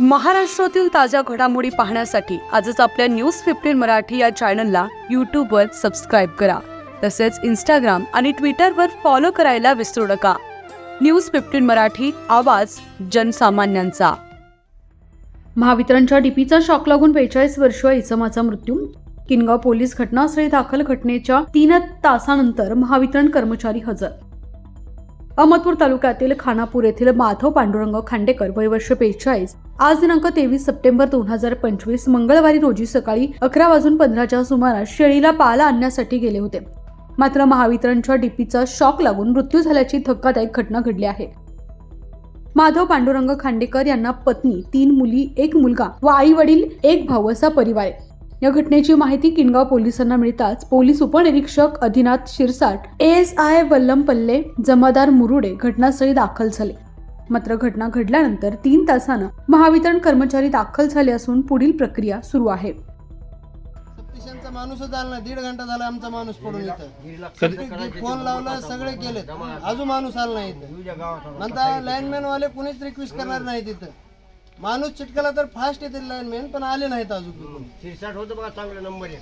महाराष्ट्रातील ताज्या घडामोडी पाहण्यासाठी आजच आपल्या न्यूज फिफ्टीन मराठी या चॅनलला यूट्यूबवर सबस्क्राईब करा. तसेच इंस्टाग्राम आणि ट्विटरवर फॉलो करायला विसरू नका. न्यूज फिफ्टीन मराठी आवाज जनसामान्यांचा. महावितरणच्या डीपीचा शॉक लागून बेचाळीस वर्षीय इसमाचा मृत्यू. किनगाव पोलीस घटनास्थळी दाखल घटनेच्या तीन तासानंतर महावितरण कर्मचारी हजर. अहमदपूर तालुक्यातील खानापूर येथील माधव पांडुरंग खांडेकर वय वर्ष बेचाळीस. आज दिनांक तेवीस सप्टेंबर दोन हजार पंचवीस मंगळवारी रोजी सकाळी अकरा वाजून पंधराच्या सुमारास शेळीला पाला आणण्यासाठी गेले होते. मात्र महावितरणच्या डीपीचा शॉक लागून मृत्यू झाल्याची धक्कादायक घटना घडली आहे. माधव पांडुरंग खांडेकर यांना पत्नी तीन मुली एक मुलगा व आई वडील एक भाऊ असा परिवार आहे. या घटनेची माहिती किनगाव पोलिसांना मिळताच पोलीस उपनिरीक्षक अधिनाथ शिरसाट एस आय वल्लमपल्ले जमादार मुरुडे घटनास्थळी दाखल झाले. मात्र घटना घडल्यानंतर तीन तासानं महावितरण कर्मचारी दाखल झाले असून पुढील प्रक्रिया सुरू आहे. सप्टिशनचा माणूसच आला नाही. दीड घंटा झाला आमचा माणूस पडून इथं. फोन लावला सगळे केले अजून माणूस आला नाही इथं. नंतर लाईनमॅन वाले कुणीच रिक्वेस्ट करणार नाही तिथं. माणूस चिटकला तर फास्ट येतील लाईनमॅन पण आले नाहीत अजून. शिरसाट होतं बघा चांगला नंबर आहे